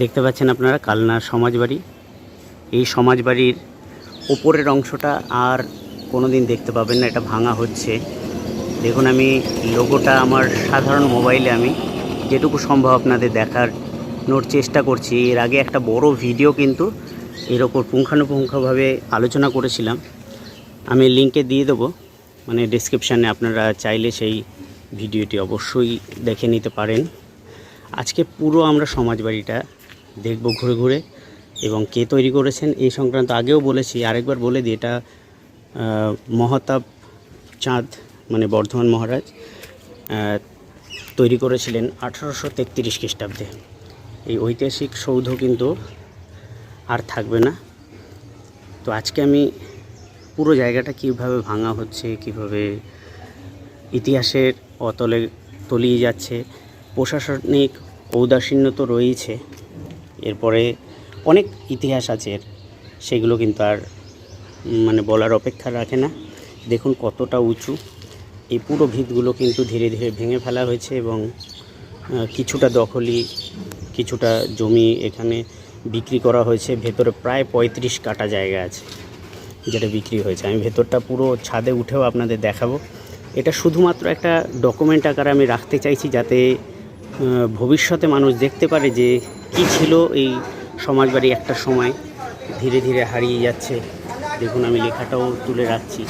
দেখতে পাচ্ছেন আপনারা কালনার সমাজবাড়ি। এই সমাজবাড়ির ওপরের অংশটা আর কোনো দিন দেখতে পাবেন না, এটা ভাঙা হচ্ছে। দেখুন আমি লোগোটা আমার সাধারণ মোবাইলে আমি যেটুকু সম্ভব আপনাদের দেখার নোর চেষ্টা করছি। এর আগে একটা বড় ভিডিও কিন্তু এর ওপর পুঙ্খানুপুঙ্খভাবে আলোচনা করেছিলাম। আমি লিঙ্কে দিয়ে দেবো মানে ডিসক্রিপশানে আপনারা চাইলে সেই ভিডিওটি অবশ্যই দেখে নিতে পারেন। আজকে পুরো আমরা সমাজবাড়িটা দেখব ঘুরে ঘুরে। এবং কে তৈরি করেছেন এই সংক্রান্ত আগেও বলেছি আরেকবার বলে দিই এটা আহ, মহতাব চাঁদ মানে বর্ধমান মহারাজ তৈরি করেছিলেন আঠারোশো তেত্রিশ খ্রিস্টাব্দে। এই ঐতিহাসিক সৌধ কিন্তু আর থাকবে না। তো আজকে আমি পুরো জায়গাটা কীভাবে ভাঙা হচ্ছে কীভাবে ইতিহাসের অতলে তলিয়ে যাচ্ছে প্রশাসনিক ঔদাসীন্য তো রয়েছে এরপরে অনেক ইতিহাস আছে এর সেগুলো কিন্তু আর মানে বলার অপেক্ষা রাখে না। দেখুন কতটা উঁচু। এই পুরো ভিতগুলো কিন্তু ধীরে ধীরে ভেঙে ফেলা হয়েছে এবং কিছুটা দখলি, কিছুটা জমি এখানে বিক্রি করা হয়েছে। ভেতরে প্রায় পঁয়ত্রিশ কাটা জায়গা আছে যেটা বিক্রি হয়েছে। আমি ভেতরটা পুরো ছাদে উঠেও আপনাদের দেখাবো। এটা শুধুমাত্র একটা ডকুমেন্ট আকারে আমি রাখতে চাইছি যাতে ভবিষ্যতে মানুষ দেখতে পারে যে কি ছিল এই সমাজবাড়ি একটা সময়? ধীরে ধীরে হারিয়ে যাচ্ছে। দেখুন, আমি লেখাটাও তুলে রাখছি।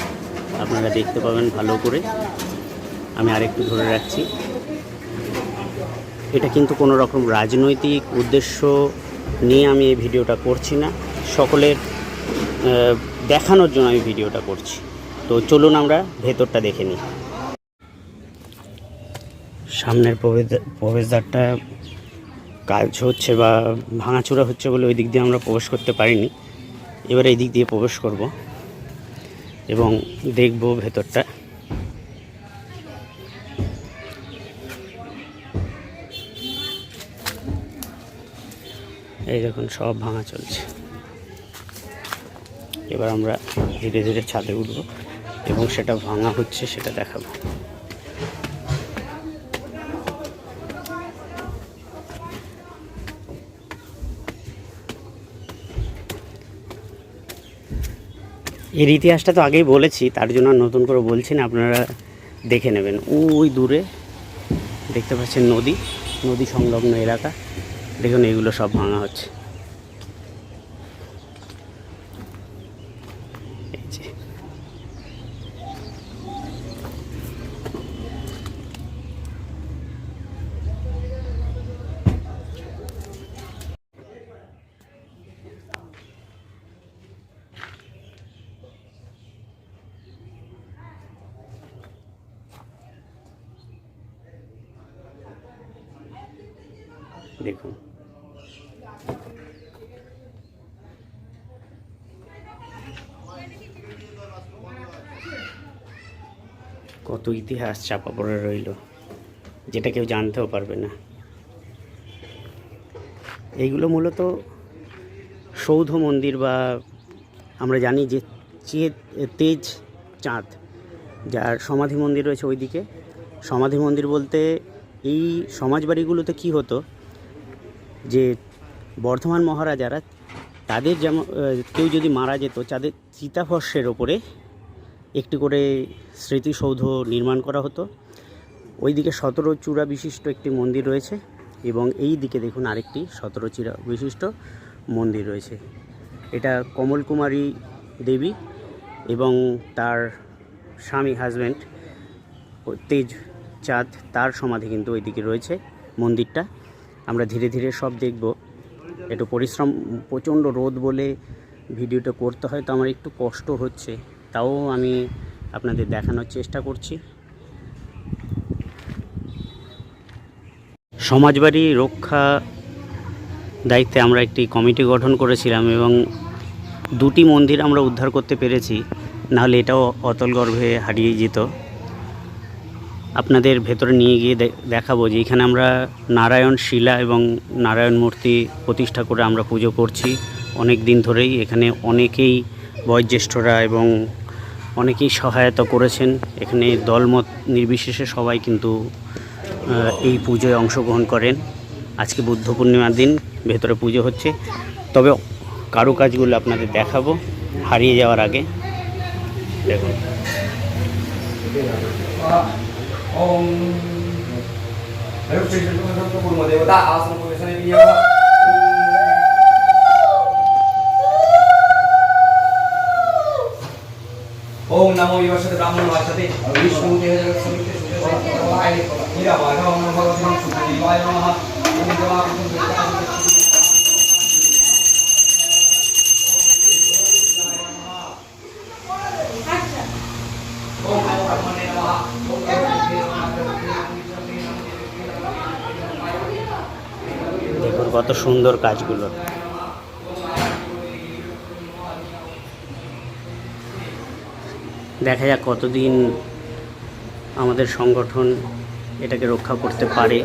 আপনারা দেখতে পাবেন ভালো করে। আমি আরেকটু ধরে রাখছি। এটা কিন্তু কোনো রকম রাজনৈতিক উদ্দেশ্য নিয়ে আমি এই ভিডিওটা করছি না। সকলের দেখানোর জন্য আমি ভিডিওটা করছি। তো চলুন আমরা ভেতরটা দেখে নিই। সামনের প্রবেশ প্রবেশদ্বারটা কাজ হচ্ছে বা ভাঙাচোরা হচ্ছে বলে ওই দিক দিয়ে আমরা প্রবেশ করতে পারিনি। এবার এই দিক দিয়ে প্রবেশ করব এবং দেখব ভেতরটা। এই দেখুন, সব ভাঙা চলছে। এবার আমরা ধীরে ধীরে ছাদে উঠব এবং সেটা ভাঙা হচ্ছে, সেটা দেখাবো। এর ইতিহাসটা তো আগেই বলেছি, তার জন্য নতুন করে বলছি না, আপনারা দেখে নেবেন। ওই দূরে দেখতে পাচ্ছেন নদী নদী সংলগ্ন এলাকা। দেখুন, এগুলো সব ভাঙা হচ্ছে। দেখুন। কত ইতিহাস চাপা পড়ে রইল, যেটা কেউ জানতেও পারবে না। এইগুলো মূলত সৌধ মন্দির বা আমরা জানি যে তেজ চাঁদ, যার সমাধি মন্দির রয়েছে ওইদিকে। সমাধি মন্দির বলতে এই সমাজবাড়িগুলোতে কি হতো যে বর্ধমান মহারাজারা, তাদের যেমন কেউ যদি মারা যেত, তাদের চিতাভস্যের ওপরে একটি করে স্মৃতিসৌধ নির্মাণ করা হতো। ওইদিকে সতেরো চূড়া বিশিষ্ট একটি মন্দির রয়েছে এবং এই দিকে দেখুন আরেকটি সতেরো চূড়া বিশিষ্ট মন্দির রয়েছে। এটা কমল কুমারী দেবী এবং তার স্বামী হাজব্যান্ড তেজ চাঁদ তার সমাধি কিন্তু ওইদিকে রয়েছে মন্দিরটা। আমরা ধীরে ধীরে সব দেখব। একটু পরিশ্রম, প্রচণ্ড রোদ বলে ভিডিওটা করতে হয়, তো আমার একটু কষ্ট হচ্ছে। তাও আমি আপনাদের দেখানোর চেষ্টা করছি। সমাজবাড়ি রক্ষা দায়িত্বে আমরা একটি কমিটি গঠন করেছিলাম এবং দুটি মন্দির আমরা উদ্ধার করতে পেরেছি। নাহলে এটাও অতল গর্ভে হারিয়ে যেত। আপনাদের ভেতরে নিয়ে গিয়ে দেখাবো যে এখানে আমরা নারায়ণ শিলা এবং নারায়ণ মূর্তি প্রতিষ্ঠা করে আমরা পুজো করছি। অনেক দিন ধরেই এখানে অনেকেই বয়োজ্যেষ্ঠরা এবং অনেকেই সহায়তা করেছেন। এখানে দলমত নির্বিশেষে সবাই কিন্তু এই পুজোয় অংশগ্রহণ করেন। আজকে বুদ্ধ পূর্ণিমার দিন, ভেতরে পুজো হচ্ছে। তবে কারুকাজগুলো আপনাদের দেখাবো হারিয়ে যাওয়ার আগে। দেখুন। ओम हरे कृष्ण पूर्व देवता आसन प्रवेशने विनियोग ओम नमो विवशते ब्राह्मण भाषते विष्णु देह जगत समिते सुते सर्वाय हीरा माधव नमो भगवते सुदेवाय नमः ओम जवा সুন্দর কাজগুলো। দেখা যাক কতদিন আমাদের সংগঠন এটাকে রক্ষা করতে পারে।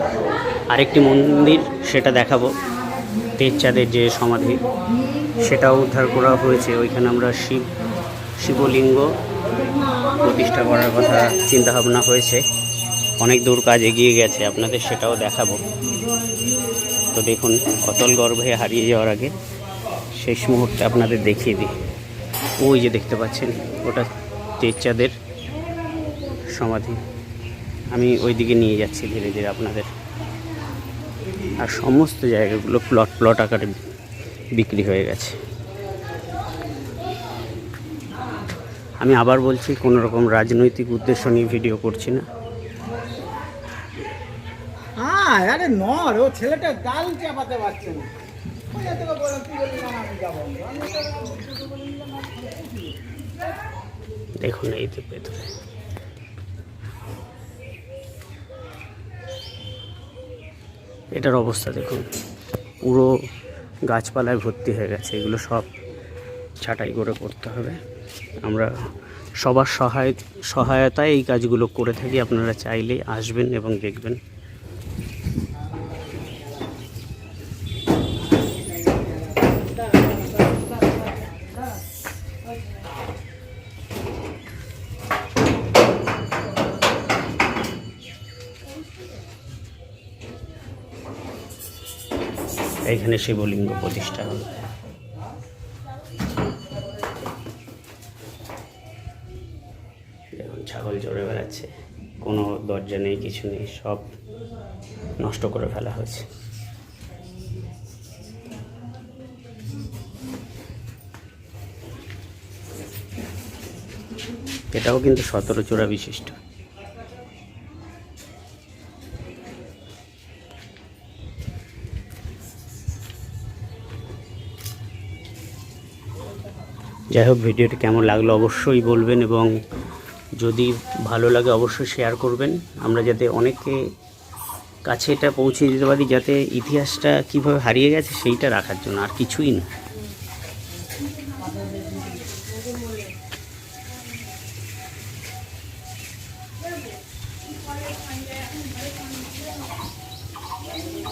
আরেকটি মন্দির সেটা দেখাবো, তেজচাঁদের যে সমাধি। সেটাও উদ্ধার করা হয়েছে। ওইখানে আমরা শিব, শিবলিঙ্গ প্রতিষ্ঠা করার কথা চিন্তা ভাবনা হয়েছে। অনেক দূর কাজ এগিয়ে গেছে, আপনাদের সেটাও দেখাবো। তো দেখুন, অতল গর্ভে হারিয়ে যাওয়ার আগে শেষ মুহূর্তে আপনাদের দেখিয়ে দিই। ওই যে দেখতে পাচ্ছেন, ওটা তেজচাঁদের সমাধি। আমি ওই দিকে নিয়ে যাচ্ছি ধীরে ধীরে আপনাদের। আর সমস্ত জায়গাগুলো প্লট প্লট আকারে বিক্রি হয়ে গেছে। আমি আবার বলছি, কোনো রকম রাজনৈতিক উদ্দেশ্য নিয়ে ভিডিও করছি না। আরে নর, ও ছেলেটা গাল চাপাতে পারছে না। দেখুন এই তো ভেতরে। এটার অবস্থা দেখুন। পুরো গাছপালায় ভর্তি হয়ে গেছে। এগুলো সব ছাঁটাই করে করতে হবে। আমরা সবার সহায়, সহায়তায় এই কাজগুলো করে থাকি। আপনারা চাইলেই আসবেন এবং দেখবেন। এখানে শিবলিঙ্গ প্রতিষ্ঠা দেখুন, ছাগল চড়ে বেড়াচ্ছে, কোনো দরজা নেই, কিছু নেই, সব নষ্ট করে ফেলা হয়েছে। এটাও কিন্তু সতেরো চূড়া বিশিষ্ট। যাই হোক, ভিডিওটি কেমন লাগল অবশ্যই বলবেন এবং যদি ভালো লাগে অবশ্যই শেয়ার করবেন। আমরা যাতে অনেকে কাছে এটা পৌঁছে দিতে পারি, যাতে ইতিহাসটা কীভাবে হারিয়ে গেছে সেইটা রাখার জন্য, আর কিছুই না। সবই দিব